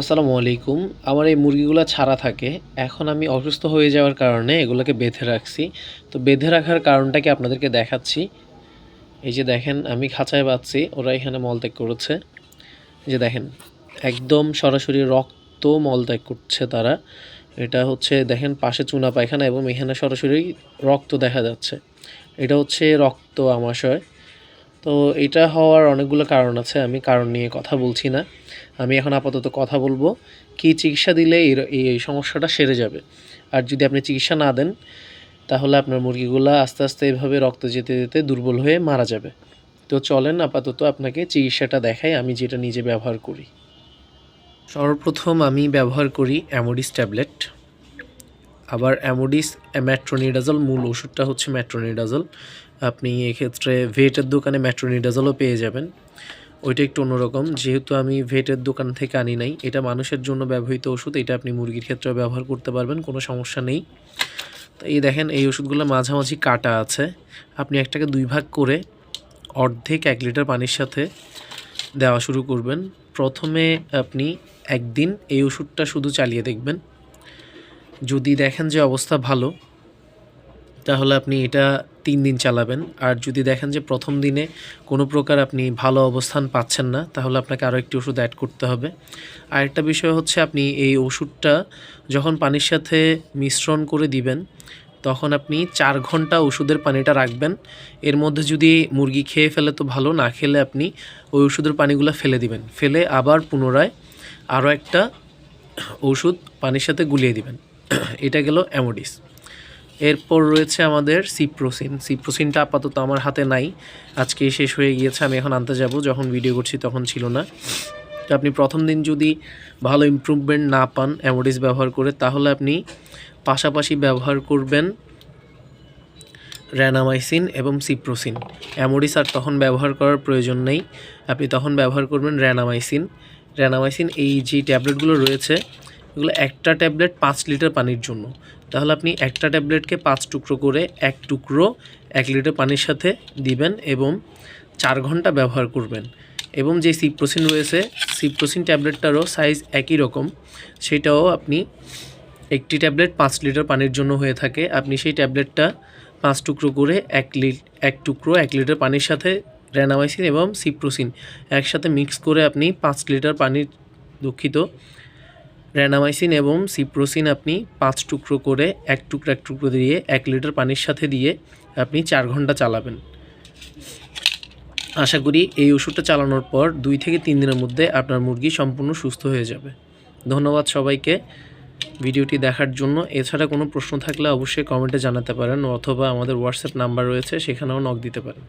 আসসালামু আলাইকুম। আমার এই মুরগিগুলো ছাড়া থাকে। এখন আমি অসুস্থ হয়ে যাওয়ার কারণে এগুলোকে বেঁধে রাখছি। তো বেঁধে রাখার কারণটা কি আপনাদেরকে দেখাচ্ছি। এই যে দেখেন, আমি খাঁচায় বাঁধছি, ওরা এখানে মলত্যাগ করেছে। যে দেখেন, একদম সরাসরি রক্ত মলত্যাগ করছে তারা। এটা হচ্ছে, দেখেন, পাশে চুনা পায়খানা এবং এখানে সরাসরি রক্ত দেখা যাচ্ছে। এটা হচ্ছে রক্ত আমাশয়। তো এটা হওয়ার অনেকগুলো কারণ আছে, আমি কারণ নিয়ে কথা বলছি না। আমি এখন আপাতত কথা বলব। কি চিকিৎসা দিলে এই এই সমস্যাটা সেরে যাবে? আর যদি আপনি চিকিৎসা না দেন, তাহলে আপনার মুরগিগুলো আস্তে আস্তে এভাবে রক্ত যেতে যেতে দুর্বল হয়ে মারা যাবে। তো চলেন আপাতত আপনাকে চিকিৎসাটা দেখাই, আমি যেটা নিজে ব্যবহার করি। সর্বপ্রথম আমি ব্যবহার করি অ্যামোডিস ট্যাবলেট। আবার অ্যামোডিস, ম্যাট্রোনিডাজল, মূল ওষুধটা হচ্ছে ম্যাট্রোনিডাজল। আপনি এক্ষেত্রে ভেটের দোকানে ম্যাট্রোনিডাজলও পেয়ে যাবেন। ওইটা একটু অন্যরকম, যেহেতু আমি ভেটের দোকান থেকে আনি নাই, এটা মানুষের জন্য ব্যবহৃত ওষুধ, এটা আপনি মুরগির ক্ষেত্রেও ব্যবহার করতে পারবেন, কোনো সমস্যা নেই। তো এই দেখেন, এই ওষুধগুলো মাঝামাঝি কাটা আছে। আপনি একটাকে দুই ভাগ করে অর্ধেক এক লিটার পানির সাথে দেওয়া শুরু করবেন। প্রথমে আপনি একদিন এই ওষুধটা শুধু চালিয়ে দেখবেন। যদি দেখেন যে অবস্থা ভালো, তাহলে আপনি এটা তিন দিন চালাবেন। আর যদি দেখেন যে প্রথম দিনে কোনো প্রকার আপনি ভালো অবস্থান পাচ্ছেন না, তাহলে আপনাকে আরও একটি ওষুধ অ্যাড করতে হবে। আরেকটা বিষয় হচ্ছে আপনি এই ওষুধটা যখন পানির সাথে মিশ্রণ করে দিবেন, তখন আপনি চার ঘণ্টা ওষুধের পানিটা রাখবেন। এর মধ্যে যদি মুরগি খেয়ে ফেলে তো ভালো, না খেলে আপনি ওই ওষুধের পানিগুলো ফেলে দিবেন। ফেলে আবার পুনরায় আরও একটা ওষুধ পানির সাথে গুলিয়ে দিবেন। এটা গেল অ্যামোডিস। এরপর রয়েছে আমাদের সিপ্রোসিন। সিপ্রোসিনটা আপাতত আমার হাতে নাই। আজকে শেষ হয়ে গিয়েছে, আমি এখন আনতে যাব। যখন ভিডিও করছি তখন ছিল না। তো আপনি প্রথম দিন যদি ভালো ইমপ্রুভমেন্ট না পান অ্যামোডিস ব্যবহার করে, তাহলে আপনি পাশাপাশি ব্যবহার করবেন র্যানামাইসিন এবং সিপ্রোসিন। অ্যামোডিস আর তখন ব্যবহার করার প্রয়োজন নেই। আপনি তখন ব্যবহার করবেন র্যানামাইসিন। র্যানামাইসিন এই যে ট্যাবলেটগুলো রয়েছে এগুলো একটা ট্যাবলেট পাঁচ লিটার পানির জন্য। তাহলে আপনি একটা ট্যাবলেটকে পাঁচ টুকরো করে এক টুকরো এক লিটার পানির সাথে দিবেন এবং চার ঘণ্টা ব্যবহার করবেন। এবং যে সিপ্রোসিন রয়েছে, সিপ্রোসিন ট্যাবলেটটারও সাইজ একই রকম। সেটাও আপনি একটি ট্যাবলেট পাঁচ লিটার পানির জন্য হয়ে থাকে। আপনি সেই ট্যাবলেটটা পাঁচ টুকরো করে এক লি, এক টুকরো এক লিটার পানির সাথে র্যানামাইসিন এবং সিপ্রোসিন একসাথে মিক্স করে আপনি পাঁচ লিটার পানির দুঃখিত র্যানামাইসিন এবং সিপ্রোসিন আপনি পাঁচ টুকরো করে এক টুকরো এক টুকরো দিয়ে এক লিটার পানির সাথে দিয়ে আপনি চার ঘণ্টা চালাবেন। আশা করি এই ওষুধটা চালানোর পর দুই থেকে তিন দিনের মধ্যে আপনার মুরগি সম্পূর্ণ সুস্থ হয়ে যাবে। ধন্যবাদ সবাইকে ভিডিওটি দেখার জন্য। এছাড়া কোনো প্রশ্ন থাকলে অবশ্যই কমেন্টে জানাতে পারেন অথবা আমাদের হোয়াটসঅ্যাপ নাম্বার রয়েছে, সেখানেও নক দিতে পারেন।